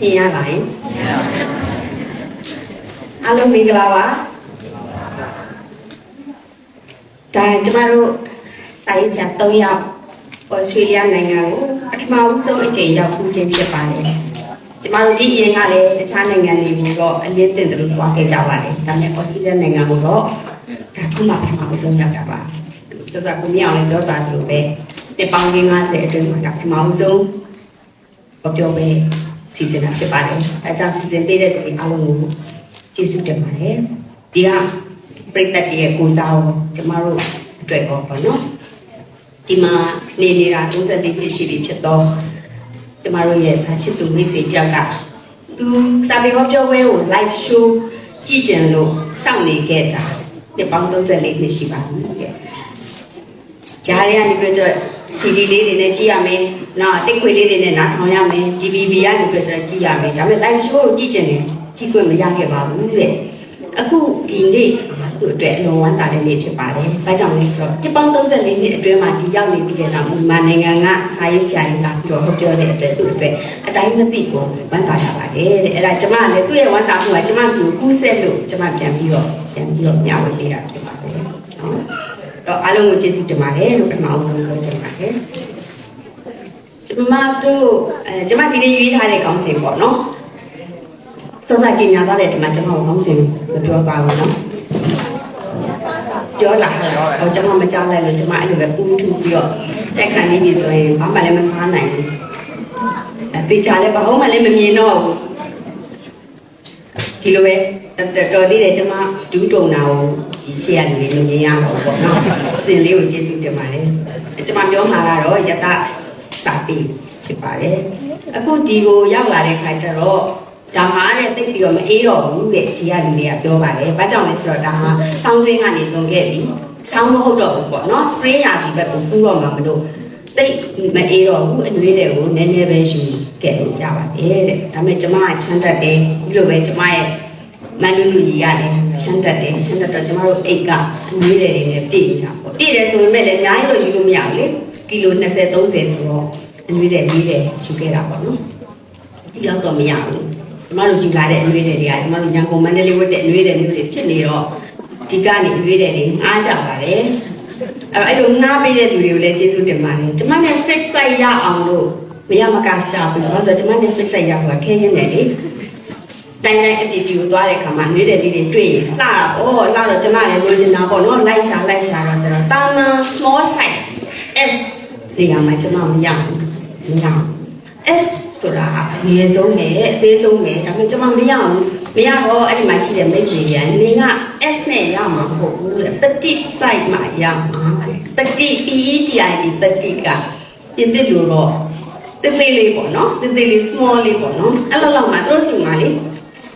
သင်ရလာရင်အားလုံးမင်္ဂလာပါဒါကျမတို့စာရေးဆရာ၃ယောက်ဩစတြေးလျနိုင်ငံကိုပထမဆုံးအကြိမ်ရောက်ခုခြင်းဖြစ်ပါတယ်ကျမတို့ဒီအရင်ကလည်းတခြားနိုင်ငံတွေကိုတော့အရင်တင်တယ်လို့ပြောခဲ့ကြပါတယ်ဒါပေမဲ့ဩစတြေးလျနိုင်ငံကိုတော့ဒါခုမှပထမဆုံးရောက်တာပါသူကကိုမြောင်လည်းပြောတာလို့ပဲတစ်ပေါင်း50အတွင်းမှာဒါပထမဆုံးပြောပြောပဲ စီစဉ်တာဖြစ်ပါတယ်အဲကြောင့်စီစဉ်ပေးတဲ့လူတွေအားလုံးကိုကျေးဇူးတင်ပါတယ်ဒီကပြိတ္တရဲ့ကိုစားကိုကျမတို့အတွက်ပေါ့ပေါ့နော်ဒီမှာနေနေတာ34နှစ်ရှိပြီဖြစ်တော့ကျမတို့ရဲ့စာချစ်သူမိတ်ဆွေကြောက်ကသူစာပေဟောပြောပွဲကို live show ကြည့်ကြလို့စောင့်နေခဲ့တာဒီပေါင်း34နှစ်ရှိပါပြီတဲ့ကြားရကနေပြီးတော့ CD လေးတွေနဲ့ကြည့်ရမယ်။နောက်တိတ်ခွေလေးတွေနဲ့နားထောင်ရမယ်။ DVB ကနေပြီးတော့ကြည့်ရမယ်။ဒါပေမဲ့ live show ကိုကြည့်ကြတယ်ကြည့်ခွင့်မရခဲ့ပါဘူးတဲ့။အခုဒီနေ့သူ့အတွက်အလုံးဝမ်းသာတဲ့နေ့ဖြစ်ပါတယ်။ဒါကြောင့်လဲဆိုတော့ဒီပေါင်း34နှစ်အတွင်းမှာဒီရောက်နေပြီးတဲ့နောက်မြန်မာနိုင်ငံကစာရေးဆရာကြီးလာပြီးတော့ဟောပြောတဲ့အတွက်သူ့အတွက်အတိုင်းမသိကိုဝမ်းသာရပါတယ်တဲ့။အဲ့ဒါကျမလည်းသူ့ရဲ့ဝမ်းသာမှုကကျမစီကိုကူးဆက်လို့ကျမပြန်ပြီးတော့ပြန်ပြီးတော့မျှဝေပေးတာဖြစ်ပါတယ်။နော်။ တော့အားလုံးကိုကျေးဇူးတင်ပါတယ်လို့ပထမအောင်ဆုံးပြောချင်ပါတယ်။ကျမတို့အဲကျမဒီနေ့ရွေးထားတဲ့ခေါင်းစဉ်ပေါ့နော်။ဆုံးမကျင်ညာသွားတဲ့ဒီမှာကျမတို့ခေါင်းစဉ်မပြောပါဘူးနော်။ပြောလာဟောကျမမကြားလိုက်လို့ကျမအဲ့လိုပဲပူးထူပြီးတော့တက်ခံနေပြီဆိုရင်ဘာမှလည်းမစားနိုင်ဘူး။အဲတေချာလည်းဘာမှလည်းမမြင်တော့ဘူး။ဒီလိုပဲတော်သေးတယ်ကျမဒူးတုံတာကို ရှေ့ကနေမြင်ရတော့ပေါ့နော်။စင်လေးကိုကျေးဇူးတင်ပါတယ်။ကျမပြောမှာကတော့ယတစာပေဖြစ်ပါတယ်။အခုဒီကိုရောက်လာတဲ့ခါကျတော့ဒါမှလည်းသိပြီးတော့မအေးတော့ဘူးတဲ့ဒီကလူတွေကပြောပါတယ်။ဘာကြောင့်လဲဆိုတော့ဒါဟာဆောင်းတွင်းကနေသွန်ခဲ့ပြီ။ဆောင်းမဟုတ်တော့ဘူးပေါ့နော်။ spring ရာသီဘက်ကိုပူတော့မှာမလို့သိမအေးတော့ဘူးအနွေးတွေကိုနည်းနည်းပဲယူခဲ့လို့ရပါတယ်တဲ့။ဒါပေမဲ့ကျမကချမ်းတတ်တယ်ပြီးလို့ပဲကျမရဲ့မန်လူလူကြီးရတယ် ချမ်းတတ်တယ်ချမ်းတတ်တော့ကျမတို့အိတ်ကအနွေးတွေနဲ့ပြည့်နေတာပေါ့ပြည့်တယ်ဆိုပေမဲ့လည်းအများကြီးတော့ယူလို့မရဘူးလေကီလို20 30ဆိုတော့အနွေးတွေလေးတွေယူခဲ့တာပေါ့နော်ဒီတော့တော့မရဘူးကျမတို့ယူလာတဲ့အနွေးတွေကကျမတို့ရန်ကုန်မန္တလေးဝတ်တဲ့အနွေးတွေမျိုးတွေဖြစ်နေတော့ဒီကနေအနွေးတွေအားကြပါတယ်အဲ့အဲ့လိုငားပေးတဲ့လူတွေကိုလည်းကျေးဇူးတင်ပါတယ်ကျမနဲ့ fix site ရအောင်လို့မရမကရှာဘူးတော့ဆိုကျမနဲ့ fix site ရဖို့ခဲရင်းတယ်လေ တိုင်းတိုင်းအပီပီကိုသွားတဲ့ခါမှာနှွေးတဲ့လေးတွေတွေ့ရင်လှတာပေါ့လှတော့ကျမလည်းလိုချင်တာပေါ့နော်လိုက်ရှာလိုက်ရှာတော့ကျတော့တာမန် small size S ဒီကမှာကျမမရဘူးမရဘူး S ဆိုတာအငယ်ဆုံးနဲ့အသေးဆုံးနဲ့ဒါပေမဲ့ကျမမရဘူးမရတော့အဲ့ဒီမှာရှိတဲ့မိတ်ဆွေရန်နေက S နဲ့ရမှာမဟုတ်ဘူးလေ petite size မှာရမှာ petite PETI ဒီ petite ကပြင်သစ်လို့တော့တိတ်လေးလေးပေါ့နော်တိတ်လေးလေး small လေးပေါ့နော်အဲ့လိုလောက်မှာတို့စီမှာလေ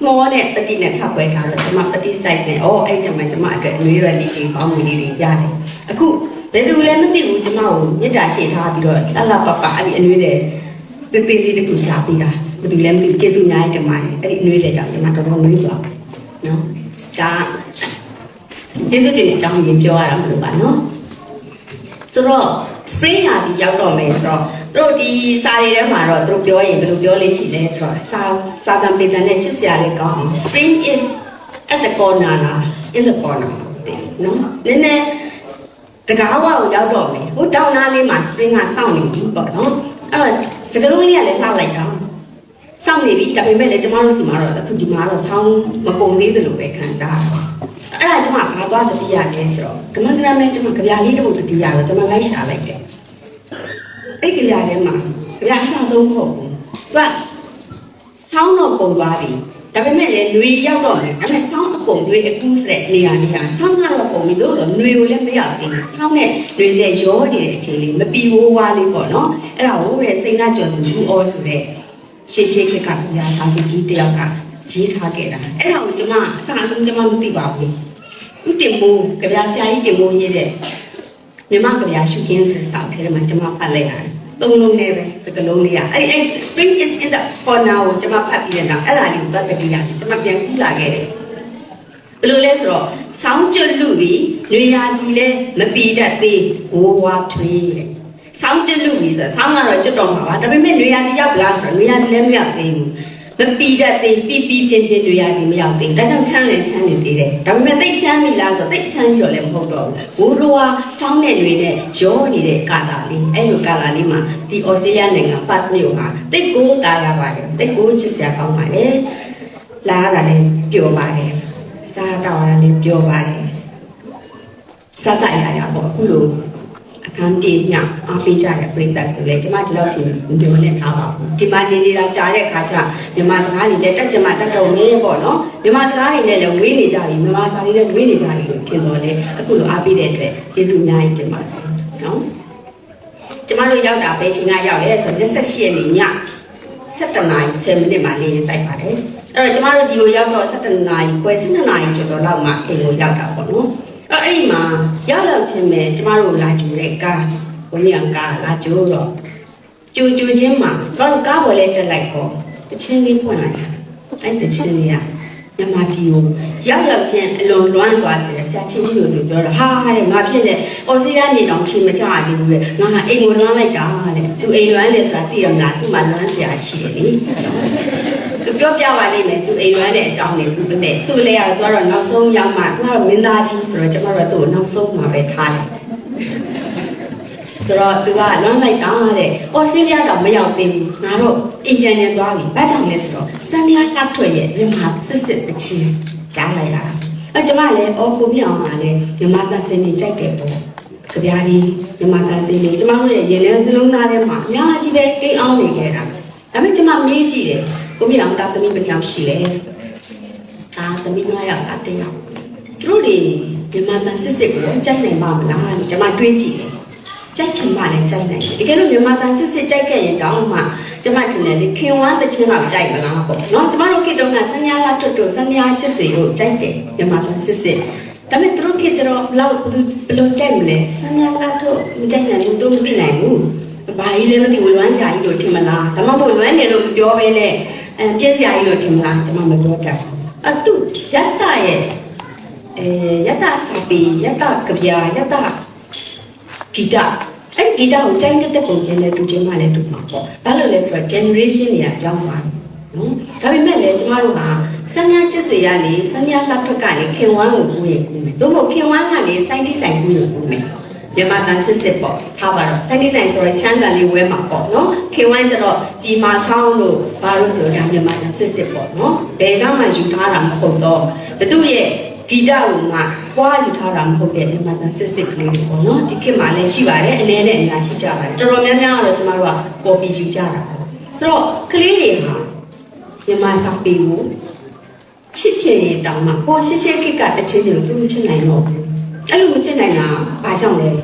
small နဲ့ petite နဲ့ထပ်ခွဲထားတော့ကျွန်မ petite size နဲ့အော်အဲ့ဒီမှာကျွန်မအတွက်အနွေးရွယ်လေးကြီးပေါင်းလေးတွေရတယ်အခုဘယ်သူလည်းမသိဘူးကျွန်မကိုမြစ်တာရှေ့ထားပြီးတော့လှလှပပအဲ့ဒီအနွေးတွေတေးသေးလေးတခုရှာပေးတာဘယ်သူလည်းမသိကျေးဇူးများတင်ပါတယ်အဲ့ဒီအနွေးတွေကြောင့်ကျွန်မတော်တော်နွေးသွားနော်ဒါကျေးဇူးတင်တဲ့အကြောင်းကြီးပြောရတာမလို့ပါနော်ဆိုတော့ spring ရာသီရောက်တော့မယ်ဆိုတော့သူ တို့ဒီစာရီထဲမှာတော့သူတို့ပြောရင်ဘယ်လိုပြောလေးရှိလဲဆိုတော့စာစာတံပေတံနဲ့ချစ်စရာလေးကောင်းအောင် spring is at the corner လား in the corner နော်နည်းနည်းတကားဝကိုရောက်တော့မယ်ဟိုတောင်းနာလေးမှာ spring ကစောင့်နေပြီပေါ့နော်အဲ့တော့စကလုံးလေးကလည်းလှလိုက်တာစောင့်နေပြီဒါပေမဲ့လည်းကျမတို့စီမှာတော့အခုဒီမှာတော့ဆောင်းမကုန်သေးတယ်လို့ပဲခံစားရတယ်အဲ့ဒါကျမဘာသွားတတိယလဲဆိုတော့ကမန္တရာမဲကျမကြပြားလေးတစ်ပုဒ်တတိယတော့ကျမလိုက်ရှာလိုက်တယ် အဲ့ကြပြားထဲမှာကြပြားအဆဆုံးမဟုတ်ဘူးသူကဆောင်းတော့ပုံသွားပြီဒါပေမဲ့လည်းຫນွေရောက်တော့တယ်ဒါပေမဲ့ဆောင်းအကုန်တွေအကူးစတဲ့နေရာနေရာဆောင်းကတော့ပုံပြီလို့ဆိုຫນွေကိုလည်းမရောက်သေးဘူးဆောင်းနဲ့ຫນွေနဲ့ရောနေတဲ့အချိန်လေးမပီဝိုးဝါးလေးပေါ့နော်အဲ့ဒါကိုပဲစိတ်ကကြော်သူဘူးအောဆိုတဲ့ရှေ့ရှေ့ကကပြားထားပြီးဒီတယောက်ကရေးထားခဲ့တာအဲ့ဒါကိုကျမအဆအဆုံးကျမမသိပါဘူးဥတင်မိုးကြပြားဆရာကြီးတင်မိုးရေးတဲ့မြမကြပြားရှုခင်းစစောက်ထဲမှာကျမဖတ်လိုက်ရတယ် သုံးလုံးနဲ့ပဲစကလုံးလေးอ่ะအဲ့အဲ့ spring is in the corner ကိုကျွန်မဖတ်ပြီးတဲ့နောက်အဲ့ဒါလေးကိုပတ်ပြီးရတယ်ကျွန်မပြန်ကူးလာခဲ့တယ်ဘယ်လိုလဲဆိုတော့ဆောင်းကျွတ်လူပြီးညရာကြီးလဲမပီတတ်သေးဝိုးဝါထွေးတဲ့ဆောင်းကျွတ်လူပြီးဆိုဆောင်းကတော့ကျွတ်တော့မှာပါဒါပေမဲ့ညရာကြီးရောက်လားဆိုတော့ညရာကြီးလည်းမရောက်သေးဘူး မမပီတတ်သေးပီပီပြင်းပြင်းတွေရပြီးမရောက်သေးဒါကြောင့်ချမ်းလည်းချမ်းနေသေးတယ်ဒါပေမဲ့သိတ်ချမ်းပြီလားဆိုသိတ်ချမ်းရော်လည်းမဟုတ်တော့ဘူးဘိုးတော်ကစောင်းတဲ့တွေနဲ့ရောနေတဲ့ကာလာလေးအဲ့လိုကာလာလေးမှာဒီဩစတြေးလျနိုင်ငံပတ်မြို့မှာသိတ်ကိုတာရပါတယ်သိတ်ကိုချစ်စရာကောင်းပါတယ်လာရတာလည်းပျော်ပါတယ်စားတော့ရလည်းပျော်ပါတယ်စားဆိုင်ရရပေါ့အခုလို အခမ်းပြေညအားပေးကြတဲ့ပြည်သက်တွေလည်းကျမဒီလောက်ထိဒီမနဲ့ထားပါဘူးဒီမှာနေနေတာကြားတဲ့အခါကျမြန်မာစကားတွေလည်းတက်ကြမတက်တော့နေပေါ့နော်မြန်မာစကားတွေလည်းလည်းဝေးနေကြပြီမြန်မာစာတွေလည်းဝေးနေကြပြီလို့ဖြစ်တော့လေအခုလိုအားပေးတဲ့အတွက်ကျေးဇူးအများကြီးတင်ပါတယ်နော်ကျမတို့ရောက်တာပဲချိန်ကရောက်ရဲဆို28ရက်နေ့ည7နာရီ7မိနစ်မှလေးစိုက်ပါတယ်အဲ့တော့ကျမတို့ဒီကိုရောက်တော့7နာရီခွဲ7နာရီကျော်တော့လောက်မှအိမ်ကိုရောက်တာပေါ့နော် အဲ့အဲ့ဒီမှာရောက်ရောက်ချင်းပဲကျမတို့လာကြည့်တဲ့ကားဘုန်းကြီးကကားလာကြိုးတော့ကြိုကြိုချင်းမှာကျမတို့ကားပေါ်လဲတက်လိုက်ပေါ့တချင်းလေးဖွင့်လိုက်တာအဲ့တချင်းလေးကမြန်မာပြည်ကိုရောက်ရောက်ချင်းအလွန်လွမ်းသွားစေတယ်ဆရာချင်းကြီးလို့ဆိုပြောတော့ဟာတဲ့ငါဖြစ်နေအော်စီယာနေတော့ချင်းမကြဘူးလေငါကအိမ်ကိုလွမ်းလိုက်တာတဲ့သူအိမ်လွမ်းတယ်ဆိုတာသိရမလားသူ့မှာလွမ်းစရာရှိတယ်လေသူ ပြောပြပါလိမ့်မယ်သူအိမ်ရွမ်းတဲ့အကြောင်းတွေသူနဲ့သူလည်းရတော့တော့နောက်ဆုံးရောက်မှသူကမင်းသားကြီးဆိုတော့ကျွန်တော်တို့သူ့ကိုနောက်ဆုံးမှာပဲထားတယ်ဆိုတော့သူကလွမ်းလိုက်တာတဲ့။အော်စတြေးလျတော့မရောက်သေးဘူး။ငါတို့အင်ဂျင်နီယာသွားပြီ။ဘာကြောင့်လဲဆိုတော့စန်လျာကတ်ထွက်ရဲ့မြန်မာစစ်စစ်အချင်းကြားလိုက်တာ။အဲကျွန်မလည်းအော်ကိုပြောင်းပါလေမြန်မာသစင်ကြီးကြိုက်တယ်ပေါ့။ကြပြားကြီးမြန်မာသစင်ကြီးကျွန်မတို့ရဲ့ရင်ထဲစလုံးသားထဲမှာအများကြီးပဲကိန်းအောင်နေခဲ့တာ။ဒါပေမဲ့ကျွန်မမေးကြည့်တယ်။ ကိုမြောင်တာသမီးတစ်ယောက်ရှိတယ်။ဒါသမီး9ယောက်တာတစ်ယောက်။သူတို့တွေမြန်မာသစစ်စစ်ကိုကြိုက်နိုင်ပါမလား။ကျွန်မတွေးကြည့်တယ်။ကြိုက်ချင်မှလည်းကြိုက်နိုင်တယ်တကယ်လို့မြန်မာတန်စစ်စစ်ကြိုက်ခဲ့ရင်တောင်းမှကျမတင်တယ်လေခင်ဝမ်းတချင်းကကြိုက်မလားပေါ့နော်ကျမတို့ခေတ္တကဆန်းညာလာထွတ်တို့ဆန်းညာချစ်စီတို့ကြိုက်တယ်မြန်မာတန်စစ်စစ်ဒါပေမဲ့သူတို့ခေတ္တတော့ဘလောက်ဘယ်လိုကြိုက်မလဲဆန်းညာလာထွတ်မကြိုက်နိုင်ဘူးတို့မသိနိုင်ဘူးဘာကြီးလဲမသိဘူးလွမ်းချာကြီးလို့ထင်မလားဒါမှမဟုတ်လွမ်းတယ်လို့မပြောဘဲနဲ့ အဲပြည့်စရာကြီးလို့ထင်မလားကျမမပြောတတ်ဘူးအတူယတ္တရဲ့အဲယတ္တစာပေယတ္တကဗျာယတ္တဂီတအဲ့ဂီတကိုကြိုက်တဲ့ပုံချင်းနဲ့တူချင်းမှလည်းတူမှာပေါ့ဘာလို့လဲဆိုတော့ generation တွေကပြောင်းသွားတယ်နော်ဒါပေမဲ့လည်းကျမတို့ကစံညာချစ်စေရလေစံညာလက်ထွက်ကနေခင်ဝမ်းကိုကိုယ်ရဲ့ကိုယ်မယ်တို့မို့ခင်ဝမ်းကနေစိုင်းတိဆိုင်ကိုယ်ကိုကိုယ်မယ် မြန်မာကစစ်စစ်ပေါ့ထားပါတော့စိုင်းတိဆိုင်ဆိုတော့ရှမ်းတန်လေးဝဲမှာပေါ့နော်ခင်ဝမ်းကျတော့ဒီမှာဆောင်းလို့ဘာလို့ဆိုတော့မြန်မာကစစ်စစ်ပေါ့နော်ဘယ်တော့မှယူထားတာမဟုတ်တော့ဘသူရဲ့ဂီတကိုမှပွားယူထားတာမဟုတ်တဲ့ဒီမှာစစ်စစ်ကလေးပေါ့နော်ဒီခေတ်မှာလည်းရှိပါတယ်အနေနဲ့အများရှိကြပါတယ်တော်တော်များများကတော့ကျမတို့ကပေါ်ပြီးယူကြတာပေါ့အဲ့တော့ကလေးတွေဟာမြန်မာစာပေကိုချစ်ချင်ရင်တောင်းမှပေါ်ချစ်ချစ်ခေတ်ကတစ်ချင်းတွေသူချစ်နိုင်တော့ဘူး အဲ့လိုမချစ်နိုင်တာဘာကြောင့်လဲသူ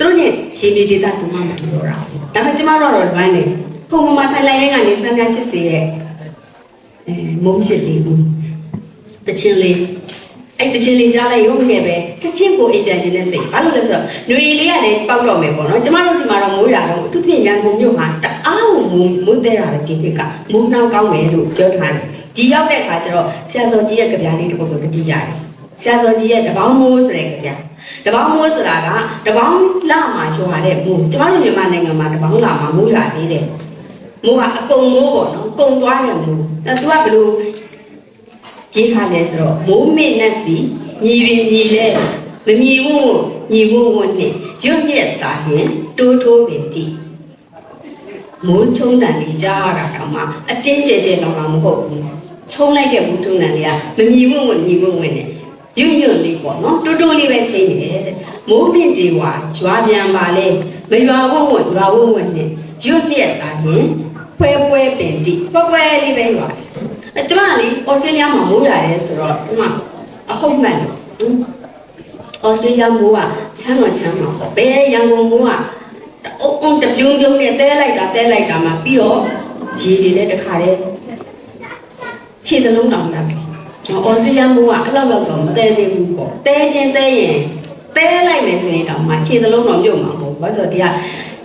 တို့နဲ့ရေမြေဒေတာတူမှမတူတော့တာဒါပေမဲ့ကျမတို့ကတော့လွမ်းနေပုံမှန်ထိုင်လိုက်ရဲကနေစမ်းများချစ်စေရဲ့အဲမုန်းချစ်လေးဘူးတချင်းလေးအဲ့တချင်းလေးကြားလိုက်ရုံနဲ့ပဲတချင်းကိုအိပ်ပြန်ခြင်းနဲ့စိတ်ဘာလို့လဲဆိုတော့ຫນွေလေးကလည်းပောက်တော့မယ်ပေါ့နော်ကျမတို့စီမှာတော့မိုးရတော့အထူးဖြင့်ရန်ကုန်မြို့မှာတအားကိုမိုးမိုးတဲ့ရတယ်ဒီခေတ်ကမိုးနှောင်းကောင်းမယ်လို့ပြောထားတယ်ဒီရောက်တဲ့အခါကျတော့ဆရာစောကြီးရဲ့ကြပြားလေးတစ်ပုဒ်ကိုတတိရတယ် ဆရာစောကြီးရဲ့တပေါင်းမိုးဆိုတဲ့ကြပြားတပေါင်းမိုးဆိုတာကတပေါင်းလာမှာကျွာတဲ့မိုးကျမတို့မြန်မာနိုင်ငံမှာတပေါင်းလာမှာမိုးရသေးတယ်မိုးကအကုန်မိုးပေါ့နော်ကုန်သွားတယ်မိုးအဲသူကဘယ်လိုရေးထားလဲဆိုတော့မိုးမင်းနဲ့စီညီပင်ညီလဲမမြည်ဝုံညီဝုံဝုံနဲ့ရွတ်ရက်တာရင်တိုးတိုးပင်တီမိုးချုံတန်လေးကြားရတာတော့မှအတင်းကျဲကျဲတော့မှမဟုတ်ဘူးချုံလိုက်တဲ့ဘူးထုံတန်လေးကမမြည်ဝုံဝုံညီဝုံဝုံနဲ့ ညွန့်ညွန့်လေးပေါ့နော်တိုးတိုးလေးပဲချိန်နေတယ်မိုးမြင့်ကြီးဝါရွာပြန်ပါလေမရွာဝုံဝုံရွာဝုံဝုံနဲ့ရွတ်ရက်တာရင်ဖွဲဖွဲပင်တီဖွဲဖွဲလေးပဲရွာအဲကျမကလေဩစတြေးလျမှာမိုးရတယ်ဆိုတော့ဒီမှာအဟုတ်မှန်တယ်ဩစတြေးလျမိုးကချမ်းတော်ချမ်းတော်ပေါ့ဘယ်ရန်ကုန်မိုးကအုံအုံတပြုံးပြုံးနဲ့တဲလိုက်တာတဲလိုက်တာမှပြီးတော့ရေတွေလည်းတခါတည်းခြေသလုံးတောင်တက်တယ် ကျွန်တော်ဩစတြေးလျမိုးကအဲ့လောက်လောက်တော့မတဲသေးဘူးပေါ့တဲချင်းတဲရင်တဲလိုက်မယ်ဆိုရင်တောင်မှခြေသလုံးတော့မြုပ်မှာပေါ့ဘာလို့ဆိုတော့ဒီက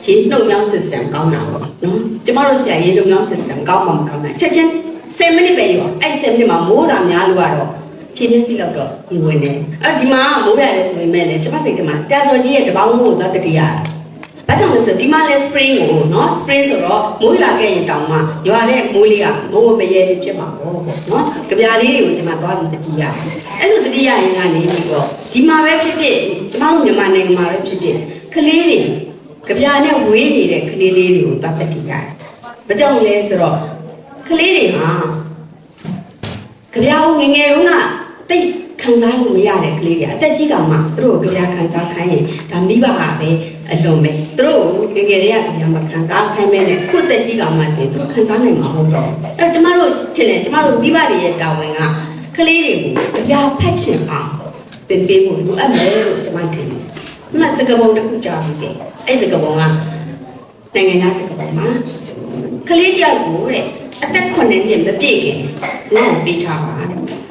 ရေနှုတ်မြောင်း system ကောင်းတာပေါ့နော်ကျမတို့ဆရာရေနှုတ်မြောင်း system ကောင်းမှမကောင်းနိုင်ချက်ချင်း10မိနစ်ပဲရောအဲ့10မိနစ်မှာမိုးတာများလို့ကတော့ခြေမျက်စိလောက်တော့ဒီဝင်နေအဲ့ဒီမှာမိုးရတယ်ဆိုပေမဲ့လည်းကျမစိတ်ကမှာဆရာတော်ကြီးရဲ့တပေါင်းမိုးကိုသွားတတိရတယ် ဘာကြောင့်လဲဆိုဒီမှာလဲ spring ကိုနော် spring ဆိုတော့မိုးရွာခဲ့ရင်တောင်မှရွာတဲ့မိုးလေးကမိုးမရဲလေးဖြစ်မှာပေါ့နော်ကြပြားလေးတွေကိုကျွန်မသွားပြီးတတိယအဲ့လိုတတိယရင်ကနေပြီးတော့ဒီမှာပဲဖြစ်ဖြစ်ကျွန်မတို့မြန်မာနိုင်ငံမှာပဲဖြစ်ဖြစ်ကလေးတွေကြပြားနဲ့ဝေးနေတဲ့ကလေးလေးတွေကိုသတ်တတိယဘာကြောင့်လဲဆိုတော့ကလေးတွေဟာကြပြားငငယ်တုန်းကတိတ်ခံစားလို့မရတဲ့ကလေးတွေအသက်ကြီးကောင်မှသူတို့ကြပြားခံစားခိုင်းရင်ဒါမိဘကပဲ အလွန်ပဲသူတို့ကိုငယ်ငယ်တွေကကြပြားမခံစားခိုင်းမဲနဲ့ခုသက်ကြီးကမှစင်သူတို့ခံစားနိုင်မှာမဟုတ်တော့ဘူးအဲ့တော့ကျမတို့ထင်တယ်ကျမတို့မိဘတွေရဲ့တာဝန်ကကလေးတွေကိုကြပြားဖတ်ချင်အောင်သင်ပေးဖို့လိုအပ်မယ်လို့ကျမထင်တယ်။ဒီမှာစကားပုံတစ်ခုကြားပြီးတယ်။အဲ့စကားပုံကနိုင်ငံသားစကားပုံမှာကလေးတယောက်ကိုတဲ့အသက်9နှစ်မပြည့်ခင်နားပေးထားပါ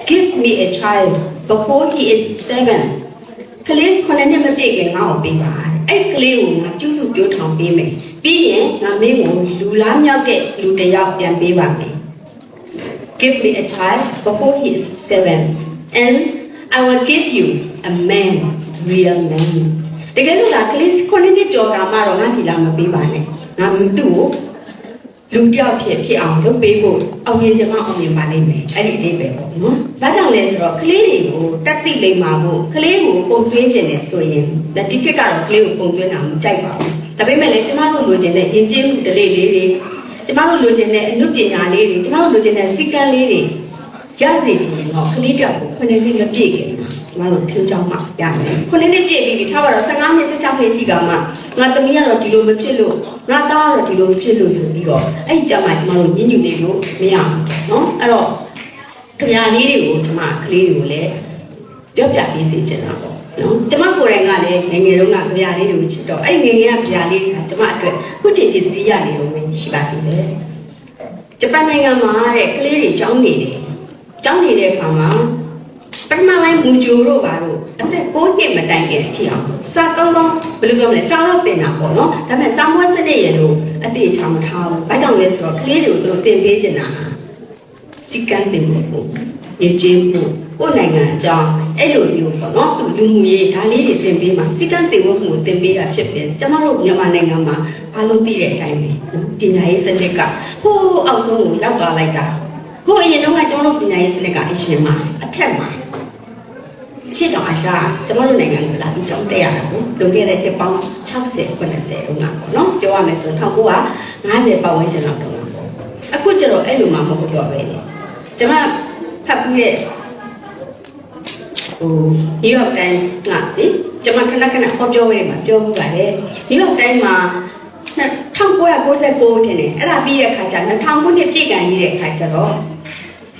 Give me a child before he is 7ကလေး9နှစ်မပြည့်ခင်ငါ့ကိုပေးပါ အဲ့ကလေးကိုငါပြုစုပြောထောင်ပေးမယ်ပြီးရင်ငါမင်းကိုလူလားမြောက်တဲ့လူတစ်ယောက်ပြန်ပေးပါမယ် Give me a child before he is 7 and I will give you a man real man တကယ်လို့ဒါကလေး9နှစ်ကျော်တာမှတော့ငါစီလာမပေးပါနဲ့ငါသူ့ကို လူကြောက်ဖြစ်ဖြစ်အောင်လုပ်ပေးဖို့အောင်မြင်ကြမအောင်မြင်ပါလိမ့်မယ်အဲ့ဒီလေးပဲပေါ့နော်။ဘာကြောင့်လဲဆိုတော့ကလေးတွေကိုတက်တိလိမ့်မှာဖို့ကလေးကိုပုံသွင်းခြင်းနဲ့ဆိုရင်ဒါဒီခေတ်ကတော့ကလေးကိုပုံသွင်းတာမကြိုက်ပါဘူး။ဒါပေမဲ့လည်းကျမတို့လိုချင်တဲ့ယဉ်ကျေးမှုဒလေးလေးတွေကျမတို့လိုချင်တဲ့အမှုပညာလေးတွေကျမတို့လိုချင်တဲ့စီကံလေးတွေရစေချင်တော့ကလေးတောက်ကိုခုနှစ်နှစ်မပြည့်ခင် ကျမတို့ဖြိုးချောင်းမှရမယ်ခုနှစ်နှစ်ပြည့်ပြီထားပါတော့15နှစ်16နှစ်ရှိကမှငါသမီးကတော့ဒီလိုမဖြစ်လို့ငါသားကတော့ဒီလိုမဖြစ်လို့ဆိုပြီးတော့အဲ့ကြမှာကျမတို့ညှဉ်းညူနေလို့မရဘူးနော်အဲ့တော့ခင်ဗျာလေးတွေကိုကျမကလေးတွေကိုလည်းပြောပြပေးစေချင်တာပေါ့နော်ကျမကိုယ်တိုင်ကလည်းငငယ်တုန်းကခင်ဗျာလေးတွေကိုချစ်တော့အဲ့ငငယ်ကခင်ဗျာလေးတွေကကျမအတွက်ခုချိန်ချင်းသတိရနေတော့ဝင်ရှိပါသေးတယ်ဂျပန်နိုင်ငံမှာတဲ့ကလေးတွေကျောင်းနေတယ်ကျောင်းနေတဲ့အခါမှာ ပထမပိုင်းမူဂျိုတို့ပါတော့အသက်6နှစ်မတိုင်ခင်အထိအောင်စာကောင်းကောင်းဘယ်လိုပြောမလဲစာတော့တင်တာပေါ့နော်ဒါပေမဲ့စာမွေးစနစ်ရဲ့လို့အတိအချမထားဘူးဘာကြောင့်လဲဆိုတော့ကလေးတွေကိုသူတို့တင်ပေးချင်တာဟာစီကံတင်ဖို့ရည်ချင်းဖို့ကိုယ်နိုင်ငံအကြောင်းအဲ့လိုမျိုးပေါ့နော်သူလူမှုရေးဒါလေးတွေတင်ပေးမှာစီကံတင်ဖို့ကိုတင်ပေးတာဖြစ်တယ်ကျမတို့မြန်မာနိုင်ငံမှာအားလုံးသိတဲ့အတိုင်းပဲနော်ပညာရေးစနစ်ကဟိုးအောက်ဆုံးကိုရောက်သွားလိုက်တာဟိုအရင်တော့ကကျွန်တော်တို့ပညာရေးစနစ်ကအရှင်မှာအထက်မှာ ရှစ်တောင်အရှာကျမတို့နိုင်ငံကလာပြီးကြောင်းတက်ရတာကိုလွန်ခဲ့တဲ့နှစ်ပေါင်း60 90တုန်းကပေါ့နော်ပြောရမယ်ဆိုတော့1950ပတ်ဝန်းကျင်လောက်တုန်းကပေါ့အခုကျတော့အဲ့လိုမှမဟုတ်တော့ပဲလေကျမဖတ်ပြီးတဲ့ဟို New York Times ကလေကျမခဏခဏဟောပြောဝဲတွေမှာပြောမှုပါတယ် New York Times မှာ1999ထင်တယ်အဲ့ဒါပြီးတဲ့အခါကျ2000ခုနှစ်ပြည့်ကန်ကြီးတဲ့အခါကျတော့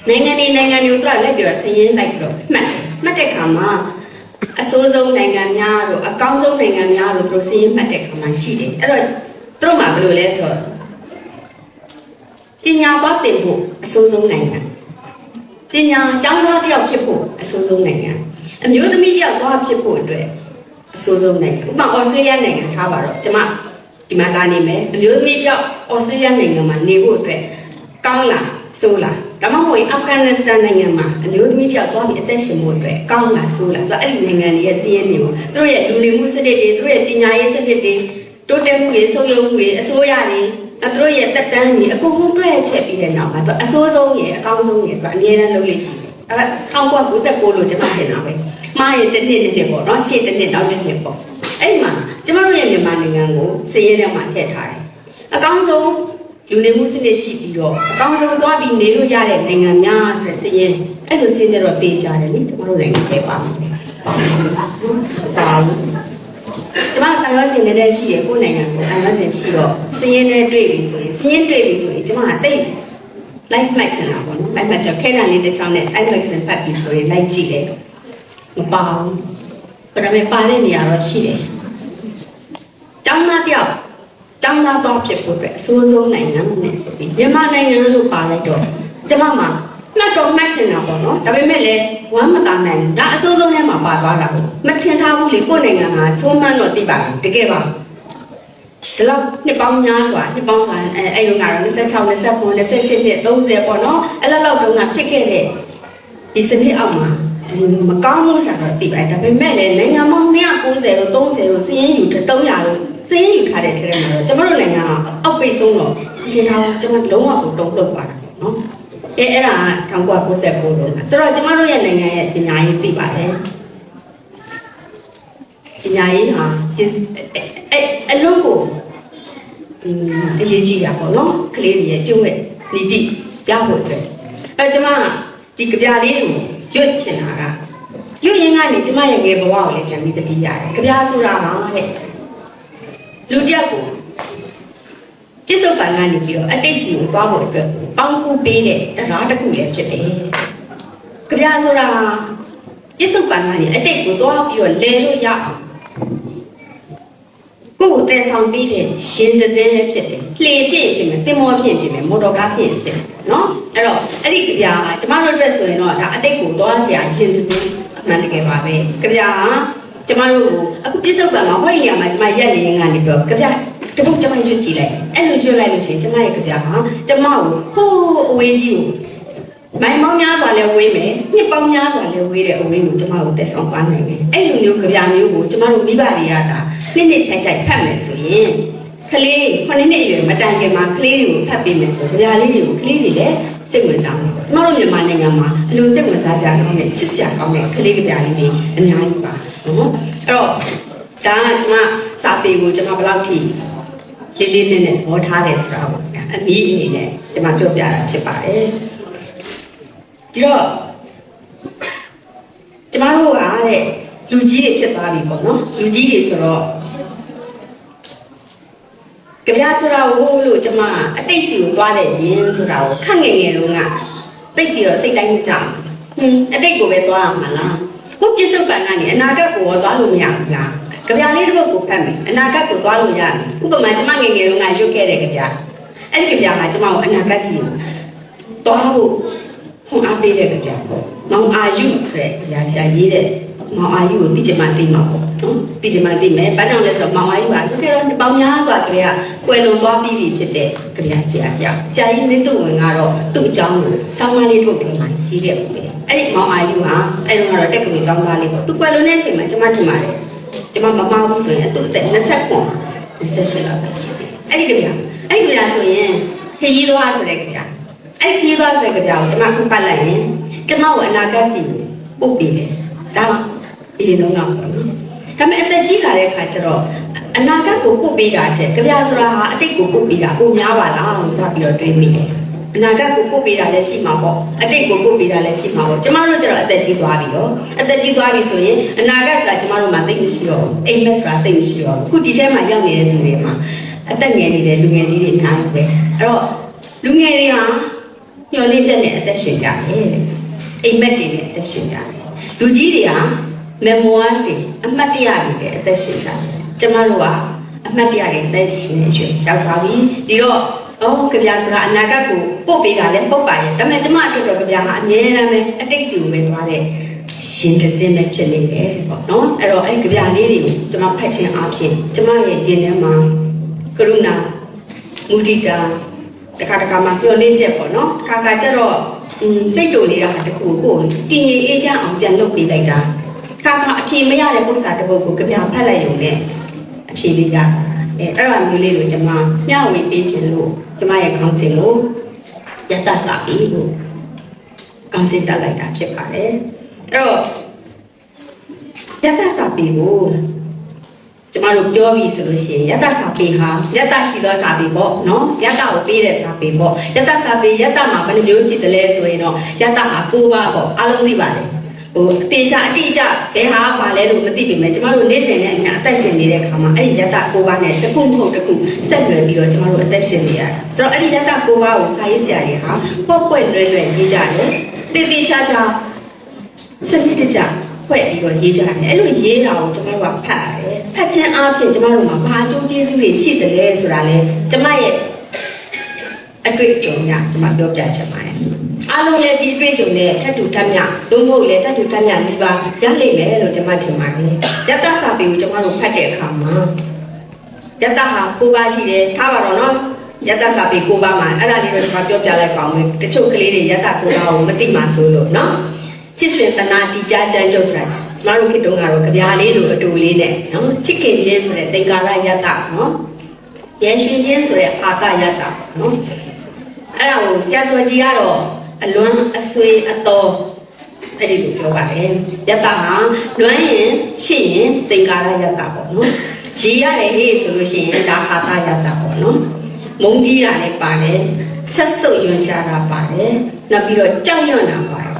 နိုင်ငံတွေနိုင်ငံတွေကိုသူကလက်ပြီးတော့ဆင်းရင်းလိုက်ပြီးတော့မှတ်တယ် မှတ်တဲ့အခါမှာအဆိုးဆုံးနိုင်ငံများတို့အကောင်းဆုံးနိုင်ငံများတို့သူတို့ဆင်းရင်းမှတ်တဲ့အခါမှာရှိတယ်အဲ့တော့သူတို့မှဘယ်လိုလဲဆိုတော့ပညာသွားသင်ဖို့အဆိုးဆုံးနိုင်ငံပညာကျောင်းသားတစ်ယောက်ဖြစ်ဖို့အဆိုးဆုံးနိုင်ငံအမျိုးသမီးတစ်ယောက်သွားဖြစ်ဖို့အတွက်အဆိုးဆုံးနိုင်ငံဥပမာဩစတြေးလျနိုင်ငံထားပါတော့ကျွန်မဒီမှာလာနေမယ်အမျိုးသမီးတစ်ယောက်ဩစတြေးလျနိုင်ငံမှာနေဖို့အတွက်ကောင်းလားဆိုးလား ဒါမှမဟုတ်အာဖဂန်နစ္စတန်နိုင်ငံမှာအမျိုးသမီးတယောက်သွားပြီးအသက်ရှင်ဖို့အတွက်ကောင်းလားဆိုးလားဆိုတော့အဲ့ဒီနိုင်ငံတွေရဲ့စီးရဲနေကိုသူတို့ရဲ့လူနေမှုစနစ်တွေသူတို့ရဲ့ပညာရေးစနစ်တွေတိုးတက်မှုတွေဆုံးယုံမှုတွေအစိုးရတွေအသူတို့ရဲ့တက်တန်းတွေအကုန်လုံးတွဲချက်ပြီးတဲ့နောက်မှာသူအဆိုးဆုံးရဲ့အကောင်းဆုံးရဲ့သူအမြဲတမ်းလုပ်လို့ရှိတယ်အဲ့ဒါ1996လို့ကျွန်မထင်တာပဲမှားရင်တစ်နှစ်တစ်နှစ်ပေါ့နော်ရှေ့တစ်နှစ်နောက်တစ်နှစ်ပေါ့အဲ့ဒီမှာကျွန်တော်တို့ရဲ့မြန်မာနိုင်ငံကိုစီးရဲထဲမှာထည့်ထားတယ်အကောင်းဆုံး လူနေမှုစနစ်ရှိပြီးတော့အကောင်းဆုံးသွားပြီးနေလို့ရတဲ့နိုင်ငံများဆိုတဲ့စည်ရင်အဲ့လိုစည်တဲ့တော့ပေးကြတယ်လေကျွန်တော်တို့နိုင်ငံထဲပါမယ်။ဒါဘူး။ကျွန်မအရွယ်စင်နေတဲ့ရှိရကိုယ်နိုင်ငံကိုအရွယ်စင်ရှိတော့စည်ရင်နဲ့တွေ့ပြီဆိုရင်စည်ရင်တွေ့ပြီဆိုရင်ကျွန်မကတိတ် live match ချင်တာပေါ့နော် live match ခဲတံလေးတစ်ချောင်းနဲ့ live match ဖတ်ပြီးဆိုရင် live ကြည့်တယ်မပါဘူးဒါပေမဲ့ပါတဲ့နေရာတော့ရှိတယ်ကျောင်းသားတယောက် ကျောင်းသားတော့ဖြစ်ဖို့အတွက်အဆိုးဆုံးနိုင်ငံနဲ့ဆိုပြီးမြန်မာနိုင်ငံလို့ပါလိုက်တော့ကျမမှာမှတ်တော့မှတ်ချင်တာပေါ့နော်ဒါပေမဲ့လည်းဝမ်းမသာနိုင်ဘူးဒါအဆိုးဆုံးထဲမှာပါသွားတာကိုမထင်ထားဘူးလေကိုယ့်နိုင်ငံကဆိုးမှန်းတော့သိပါဘူးတကယ်ပါဒီလောက်နှစ်ပေါင်းများစွာနှစ်ပေါင်းစွာအဲအဲ့လိုကတော့26 29 28နှစ်30ပေါ့နော်အဲ့လောက်လောက်တုန်းကဖြစ်ခဲ့တဲ့ဒီစနစ်အောက်မှာမကောင်းဘူးဆိုတော့သိပါတယ်ဒါပေမဲ့လည်းနိုင်ငံပေါင်း290လို့30လို့စီးရင်ယူ300လို့ စင်းယူထားတဲ့ထဲမှာတော့ကျမတို့နိုင်ငံကအောက်ပိတ်ဆုံးတော့ဒီကောင်ကျမလုံးဝကိုတုံ့လောက်ပါတာနော်အဲအဲ့ဒါက1999တုန်းကဆိုတော့ကျမတို့ရဲ့နိုင်ငံရဲ့ပညာရေးသိပါတယ်ပညာရေးဟာအဲအလုံးကိုအင်းအရေးကြီးတာပေါ့နော်ကလေးတွေရဲ့ကျုံးရဲ့နီတိရဖို့အတွက်အဲကျမဒီကြပြလေးကိုရွတ်ချင်တာကရွတ်ရင်ကနေကျမရဲ့ငယ်ဘဝကိုလည်းပြန်ပြီးတတိရတယ်ကြပြဆိုတာကတဲ့ လူတစ်ယောက်ကိုပြစ္ဆုတ်ပံကနေပြီးတော့အတိတ်စီကိုသွားဖို့အတွက်ပေါင်းကူပေးတဲ့တရားတစ်ခုလည်းဖြစ်တယ်ကြပြဆိုတာပြစ္ဆုတ်ပံကနေအတိတ်ကိုသွားပြီးတော့လဲလို့ရအောင်ကိုယ်ကိုတည်ဆောင်ပြီးတဲ့ရှင်သစင်းလည်းဖြစ်တယ်။လှေဖြစ်ဖြစ်မယ်၊တင်မောဖြစ်ဖြစ်မယ်၊မော်တော်ကားဖြစ်ဖြစ်တယ်နော်။အဲ့တော့အဲ့ဒီကြပြားကကျမတို့အတွက်ဆိုရင်တော့ဒါအတိတ်ကိုသွားစရာရှင်သစင်းအမှန်တကယ်ပါပဲ။ကြပြားက ကျမတို့ကိုအခုပြစ္ဆုတ်ပံမှာဟောဒီနေရာမှာကျမရက်နေရင်ကနေပြီးတော့ကြပြားတပုတ်ကျမရွတ်ကြည့်လိုက်။အဲ့လိုရွတ်လိုက်လို့ရှိရင်ကျမရဲ့ကြပြားကကျမကိုဟိုးအဝေးကြီးကိုမိုင်ပေါင်းများစွာလည်းဝေးမယ်နှစ်ပေါင်းများစွာလည်းဝေးတဲ့အဝေးကိုကျမတို့တက်ဆောင်ပန်းနိုင်တယ်အဲ့လိုမျိုးကြပြမျိုးကိုကျမတို့မိဘတွေကသာနှစ်နှစ်ချိုက်ချိုက်ဖတ်မယ်ဆိုရင်ကလေးခုနှစ်နှစ်အရွယ်မတိုင်ခင်မှာကလေးတွေကိုဖတ်ပေးမယ်ဆိုကြပြလေးတွေကိုကလေးတွေလည်းစိတ်ဝင်စားတယ်ကျမတို့မြန်မာနိုင်ငံမှာအလိုစိတ်ဝင်စားကြကောင်းတဲ့ချစ်ကြကောင်းတဲ့ကလေးကြပြလေးတွေအများကြီးပါ နော်အဲ့တော့ဒါကကျမစာပေကိုကျမဘယ်လောက်ထိလေးလေးနဲ့နဲ့ဟောထားတယ်ဆိုတာကိုအမီးအနေနဲ့ကျမပြောပြတာဖြစ်ပါတယ်ဒီတော့ကျမတို့ကတဲ့လူကြီးတွေဖြစ်သွားပြီပေါ့နော်လူကြီးတွေဆိုတော့ကြပြဆိုတာကိုလို့ကျမအတိတ်စီကိုသွားတဲ့ရင်းဆိုတာကိုခက်ငယ်ငယ်တုန်းကသိပြီးတော့စိတ်တိုင်းမကြဘူးဟွန်းအတိတ်ကိုပဲသွားရမှာလား ဘုပြစ္ဆုတ်ပံကနေအနာဂတ်ကိုရောသွားလို့မရဘူးလားကြပြလေးတစ်ပုဒ်ကိုဖတ်မယ်အနာဂတ်ကိုသွားလို့ရတယ်ဥပမာကျမငယ်ငယ်တုန်းကရွတ်ခဲ့တဲ့ကြပြအဲ့ဒီကြပြကကျမကိုအနာဂတ်စီကိုသွားဖို့ဟွန်အားပေးတဲ့ကြပြပေါ့မောင်အာယုဆိုတဲ့ရာဆရာရေးတဲ့မောင်အာယုကိုသိချင်မှသိမှာပေါ့နော်သိချင်မှသိမယ်ဘာကြောင့်လဲဆိုတော့မောင်အာယုကတကယ်တော့ပေါင်းများစွာကလေးကကွယ်လွန်သွားပြီးပြီဖြစ်တဲ့ကြပြဆရာပြောဆရာကြီးမင်းသူဝင်ကတော့သူ့အကြောင်းကိုစောင်းမလေးထုတ်ပြီးမှရေးတဲ့ပုံပဲ အဲ့ဒီမောင်အာယုဟာအဲ့တော့ကတော့တက်ကလေးကောင်းသားလေးပေါ့သူကွယ်လွန်တဲ့အချိန်မှာကျမထင်ပါတယ်ကျမမမောက်ဘူးဆိုရင်သူ့အသက်20ခွန်28လောက်ပဲရှိတယ်အဲ့ဒီကြပြအဲ့ဒီကြပြဆိုရင်ခရီးသွားဆိုတဲ့ကြပြအဲ့ဒီခရီးသွားဆိုတဲ့ကြပြကိုကျမခုပတ်လိုက်ရင်ကျမကိုအနာဂတ်စီပို့ပြီးတယ်ဒါအရင်တော့ကတော့နော်ဒါပေမဲ့အသက်ကြီးလာတဲ့အခါကျတော့အနာဂတ်ကိုပို့ပေးတာတဲ့ကြပြဆိုတာဟာအတိတ်ကိုပို့ပေးတာကိုများပါလားလို့ပြောပြီးတော့တွေးမိတယ် အနာဂတ်ကိုပို့ပေးတာလည်းရှိမှာပေါ့အတိတ်ကိုပို့ပေးတာလည်းရှိမှာပေါ့ကျမတို့ကျတော့အသက်ကြီးသွားပြီရောအသက်ကြီးသွားပြီဆိုရင်အနာဂတ်ဆိုတာကျမတို့မှာသိမရှိတော့ဘူးအိမ်မက်ဆိုတာသိမရှိတော့ဘူးခုဒီထဲမှာရောက်နေတဲ့လူတွေမှာအသက်ငယ်နေတဲ့လူငယ်လေးတွေအများကြီးပဲအဲ့တော့လူငယ်တွေဟာညှော်လင့်ချက်နဲ့အသက်ရှင်ကြတယ်တဲ့အိမ်မက်တွေနဲ့အသက်ရှင်ကြတယ်လူကြီးတွေက memoir တွေအမှတ်တရတွေနဲ့အသက်ရှင်ကြတယ်ကျမတို့ကအမှတ်တရတွေအသက်ရှင်နေရွှေရောက်သွားပြီဒီတော့ အော်ကြပြစကားအနာဂတ်ကိုပို့ပေးတာလည်းပုတ်ပါရဲ့ဒါပေမဲ့ကျမအတွက်တော့ကြပြဟာအမြဲတမ်းပဲအတိတ်စီကိုပဲသွားတဲ့ရှင်ကစင်းပဲဖြစ်နေတယ်ပေါ့နော်အဲ့တော့အဲ့ကြပြလေးတွေကိုကျမဖတ်ခြင်းအပြင်ကျမရဲ့ရင်ထဲမှာကရုဏာမုဒိတာတခါတခါမှပြောလင်းချက်ပေါ့နော်ခါခါကျတော့อืมစိတ်တူနေတာတခုကိုတည်ငြိမ်အေးချမ်းအောင်ပြန်လုပ်ပေးလိုက်တာခါခါအပြေမရတဲ့ပု္ပ္ပာတစ်ပုဒ်ကိုကြပြဖတ်လိုက်ရုံနဲ့အပြေလေးရတာ အဲအဲ့ဒါမျိုးလေးကိုကျွန်မမျှဝေပေးခြင်းလို့ကျွန်မရဲ့ခေါင်းစဉ်လို့ယတ္တစာပြီလို့ခေါင်းစဉ်တက်လိုက်တာဖြစ်ပါတယ်အဲ့တော့ယတ္တစာပြီကိုကျမတို့ပြောပြီဆိုလို့ရှိရင်ယတ္တစာပေဟာယတ္တရှိသောစာပေပေါ့နော်ယတ္တကိုပေးတဲ့စာပေပေါ့ယတ္တစာပေယတ္တမှာဘယ်နှမျိုးရှိသလဲဆိုရင်တော့ယတ္တဟာ၉ပါးပေါ့အားလုံးသိပါတယ် ဟိုအတေချာအတိအကျဘယ်ဟာပါလဲလို့မသိပေမဲ့ကျမတို့နေ့စဉ်နဲ့အများအသက်ရှင်နေတဲ့အခါမှာအဲ့ဒီယတ္တ၉ပါးနဲ့တစ်ခုမဟုတ်တစ်ခုဆက်လွယ်ပြီးတော့ကျမတို့အသက်ရှင်နေရတာဆိုတော့အဲ့ဒီယတ္တ၉ပါးကိုစာရေးဆရာတွေဟာပေါ့ပွက်လွယ်လွယ်ရေးကြတယ်တေတေချာချာစနစ်တကျဖွဲ့ပြီးတော့ရေးကြတယ်အဲ့လိုရေးတာကိုကျမတို့ကဖတ်ရတယ်ဖတ်ခြင်းအပြင်ကျမတို့မှာဘာအကျိုးကျေးဇူးတွေရှိတယ်လဲဆိုတာလဲကျမရဲ့အတွေ့အကြုံညကျမပြောပြချင်ပါတယ် အားလုံးလည်းဒီအတွေ့အကြုံနဲ့ထပ်တူထပ်မြသို့မဟုတ်လည်းထပ်တူထပ်မြဒီပါရလိမ့်မယ်လို့ကျမထင်ပါတယ်ယတ္တစာပေကိုကျမတို့ဖတ်တဲ့အခါမှာယတ္တဟာကိုးပါးရှိတယ်ထားပါတော့နော်ယတ္တစာပေကိုးပါးမှာအဲ့ဒါလေးတော့ကျမပြောပြလိုက်ပါဦးမယ်တချို့ကလေးတွေယတ္တကိုးပါးကိုမသိမှဆိုလို့နော်ချစ်ဆွေတနာတီကြကြကြုတ်ဆိုတာကျမတို့ခေတ္တကတော့ကြပြားလေးလိုအတူလေးနဲ့နော်ချစ်ခင်ချင်းဆိုတဲ့သင်္ကာရယတ္တနော်ရန်ရှင်ချင်းဆိုတဲ့အာကယတ္တနော်အဲ့ဒါကိုဆရာစောကြီးကတော့ အလွမ်းအဆွေအတော်အဲ့ဒီလိုပြောပါတယ်ယတ္တဟာလွမ်းရင်ရှင့်ရင်သင်္ကာရယတ္တပေါ့နော်ရေရတယ်ဟေ့ဆိုလို့ရှိရင်ဒါအာကယတ္တပေါ့နော်မုံကြီးတာလည်းပါတယ်ဆက်စုပ်ရွံရှာတာပါတယ်နောက်ပြီးတော့ကြောက်ရွံ့တာပါတယ်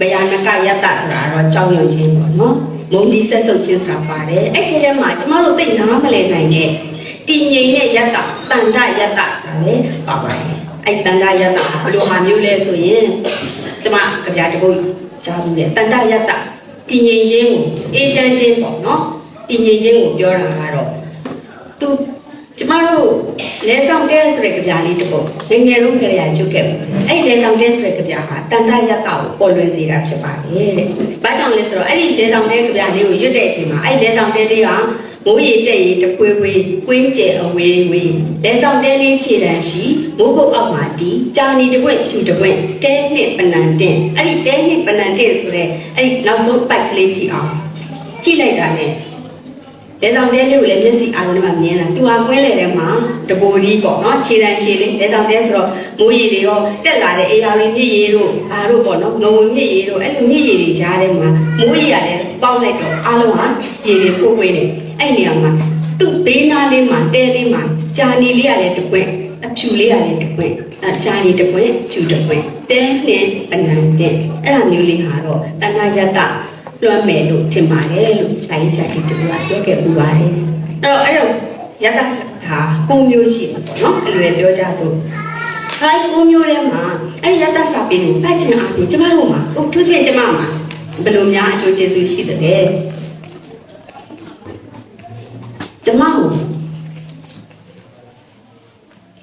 မယာနကယတ္တဆိုတာတော့ကြောင်းရွံ့ခြင်းပေါ့နော်မုံဒီဆက်ဆုပ်ခြင်းဆိုတာပါတယ်အဲ့ဒီထဲမှာကျမတို့သိနားမလည်နိုင်တဲ့တည်ငြိမ်တဲ့ယတ္တတန်တယတ္တဆိုတာလေပါပါတယ် အဲ့တန်တယတ္တဘယ်လိုဟာမျိုးလဲဆိုရင်ကျမကြပြတပုတ်ကြားဘူးလေတန်တယတ္တတည်ငြိမ်ခြင်းကိုအေးချမ်းခြင်းပေါ့နော်တည်ငြိမ်ခြင်းကိုပြောတာကတော့သူကျမတို့လဲဆောင်တဲ့ဆိုတဲ့ကြပြလေးတစ်ပုတ်ငယ်ငယ်လုံးကလေးကကျွတ်ခဲ့ဘူးအဲ့ဒီလဲဆောင်တဲ့ဆိုတဲ့ကြပြဟာတန်တယတ္တကိုပေါ်လွင်စေတာဖြစ်ပါတယ်တဲ့။ဘာကြောင့်လဲဆိုတော့အဲ့ဒီလဲဆောင်တဲ့ကြပြလေးကိုရွတ်တဲ့အချိန်မှာအဲ့ဒီလဲဆောင်တဲ့လေးက မိုးရေတက်ရေတပွေးပွေးကွင်းကျဲအဝေးဝေးလဲဆောင်တဲ့လေးခြေတန်းရှိမိုးကုတ်အောက်မှာဒီကြာနေတပွင့်ဖြူတပွင့်တဲနှစ်ပနန်တင်အဲ့ဒီတဲနှစ်ပနန်တင်ဆိုတဲ့အဲ့ဒီနောက်ဆုံးပိုက်ကလေးကြည့်အောင်ကြည့်လိုက်တာနဲ့လဲဆောင်တဲလေးကိုလည်းမျက်စိအားလုံးနဲ့မြင်လာသူဟာကွင်းလေထဲမှာတဘိုကြီးပေါ့နော်ခြေတန်းရှည်လေးလဲဆောင်တဲဆိုတော့မိုးရီတွေရောတက်လာတဲ့အေယာရီမြစ်ရီတို့အားတို့ပေါ့နော်ငုံမြစ်ရီတို့အဲ့လိုမြစ်ရီတွေကြားထဲမှာမိုးရီကလည်းပေါက်လိုက်တော့အားလုံးဟာရေတွေပို့ပွေးတယ် အဲ့နေရာမှာသူ့ဘေးနားလေးမှာတဲလေးမှာဂျာနီလေးကလည်းတပွင့်အဖြူလေးကလည်းတပွင့်အဂျာနီတပွင့်ဖြူတပွင့်တဲနဲ့ပနန်တဲ့အဲ့လိုမျိုးလေးဟာတော့တဏှာယတ္တလွှမ်းမယ်လို့ထင်ပါတယ်လို့တိုင်းစာတီတူကပြောခဲ့ပူပါတယ်အဲ့တော့အဲ့တော့ယတ္တဟာကိုမျိုးရှိတယ်ပေါ့နော်အဲ့လိုလည်းပြောကြဆိုအဲကိုမျိုးထဲမှာအဲ့ဒီယတ္တစာပေကိုဖတ်ချင်အားဖြင့်ကျမတို့မှာဟုတ်သူပြင်ကျမမှာဘယ်လိုများအကျိုးကျေးဇူးရှိတယ်လဲ ကျမတို့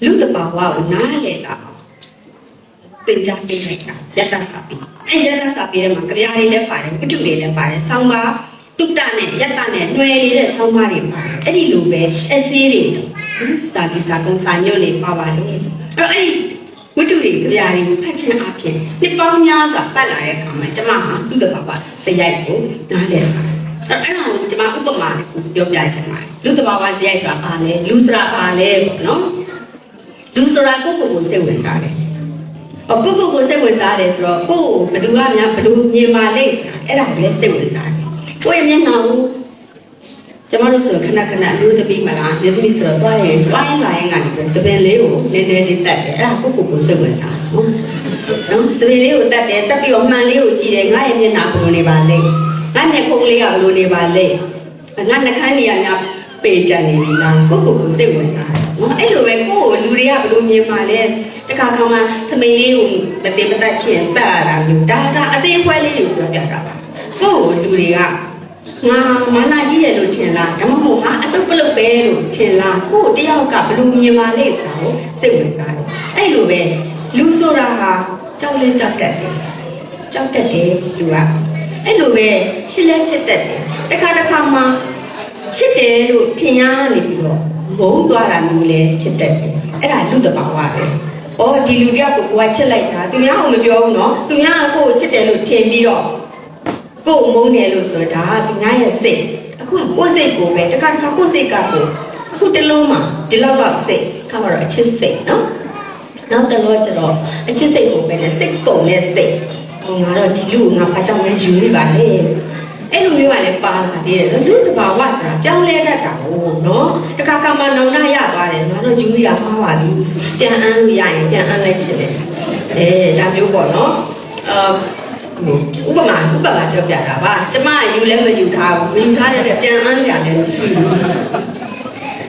လူတစ်ပါးဝါကိုနားလေတာသင်ကြားပေးလိုက်တာယတ္တစာပေအဲ့ယတ္တစာပေထဲမှာကြပြားလေးလည်းပါတယ်ပဋ္ဌုလေးလည်းပါတယ်ဆောင်းပါတုတ္တနဲ့ယတ္တနဲ့တွယ်နေတဲ့ဆောင်းပါတွေပါတယ်အဲ့ဒီလိုပဲအစေးတွေစာဒီစာကုံစာညွန့်တွေပါပါလို့အဲ့တော့အဲ့ဒီဝတ္ထုတွေကြပြားတွေကိုဖတ်ခြင်းအပြင်နှစ်ပေါင်းများစွာပတ်လာတဲ့အခါမှာကျမဟာသူ့တပါပါစရိုက်ကိုနားလ ည်တာအဲ့အဲ့ဒါကိုကျမဥပမာကိုပြောပြချင်ပါတယ်လူတဘာဝစရိုက်ဆိုတာပါလေလူစရာပါလေပေါ့နော်လူဆိုတာကိုယ့်ကိုယ်ကိုစိတ်ဝင်စားတယ်။အခုကိုကိုစိတ်ဝင်စားတယ်ဆိုတော့ကိုဘယ်သူကများဘယ်လိုမြင်ပါလိမ့်ဆိုတာအဲ့ဒါကိုလည်းစိတ်ဝင်စားတယ်။ကိုယ့်ရဲ့မျက်နှာကိုကျမတို့ဆိုခဏခဏလူတပိမလားလူတပိဆိုတော့တွားရင်တွားရင်လာရင်ကနေပြီးသပင်လေးကိုနည်းနည်းလေးတက်တယ်အဲ့ဒါကိုကိုကိုစိတ်ဝင်စားတယ်နော်။နော်သပင်လေးကိုတက်တယ်တက်ပြီးတော့မှန်လေးကိုကြည့်တယ်ငါရဲ့မျက်နှာဘယ်လိုနေပါလဲ။ ငါမျက်ခုံးလေးကဘယ်လိုနေပါလဲ။ငါနှခမ်းနေရများပေကြနေပြီလားကိုကိုကိုစိတ်ဝင်စားတယ်နော်အဲ့လိုပဲကိုကိုလူတွေကဘယ်လိုမြင်ပါလဲတခါခါမှသမီးလေးကိုမတင်မတက်ဖြစ်တတ်ရတာမျိုးဒါကအသေးအဖွဲလေးကိုပြောပြတာပါကိုကိုလူတွေကငါမာနာကြီးရဲ့လို့ထင်လားဒါမှမဟုတ်ငါအစုပ်ပလုတ်ပဲလို့ထင်လားကိုတယောက်ကဘယ်လိုမြင်ပါလဲဆိုတာကိုစိတ်ဝင်စားတယ်အဲ့လိုပဲလူဆိုတာဟာကြောက်လဲကြောက်တတ်တယ်ကြောက်တတ်တယ်လူက အဲ့လိုပဲချစ်လဲချစ်တတ်တယ်တခါတခါမှချစ်တယ်လို့ထင်ရနေပြီးတော့ဘုံသွားတာမျိုးလည်းဖြစ်တတ်တယ်အဲ့ဒါလူတဘာဝပဲဩဒီလူတယောက်ကိုကိုကချစ်လိုက်တာသူများကမပြောဘူးနော်သူများကကိုကိုချစ်တယ်လို့ထင်ပြီးတော့ကိုကိုမုန်းတယ်လို့ဆိုတာသူများရဲ့စိတ်အခုကကိုယ်စိတ်ကိုပဲတခါတခါကိုယ်စိတ်ကကိုအခုတလုံးမှာဒီလောက်တော့စိတ်ခါမှာတော့အချစ်စိတ်နော်နောက်တစ်လောကျတော့အချစ်စိတ်ကိုပဲနဲ့စိတ်ကုန်တဲ့စိတ်ဟို ငါတော့ဒီလူကိုငါဘာကြောင့်လဲယူနေပါလဲအဲ့လိုမျိုးကလည်းပါလာသေးတယ်လူတဘာဝဆိုတာပြောင်းလဲတတ်တာဟုတ်နော်တခါကမှနောင်နာရသွားတယ်ငါတို့ယူရမှာပါပြီပြန်အမ်းလို့ရရင်ပြန်အမ်းလိုက်ချင်တယ်အဲဒါမျိုးပေါ့နော်အာဥပမာဥပမာပြောပြတာပါကျမယူလည်းမယူထားဘူးမယူထားတဲ့အတွက်ပြန်အမ်းရလည်းမရှိဘူး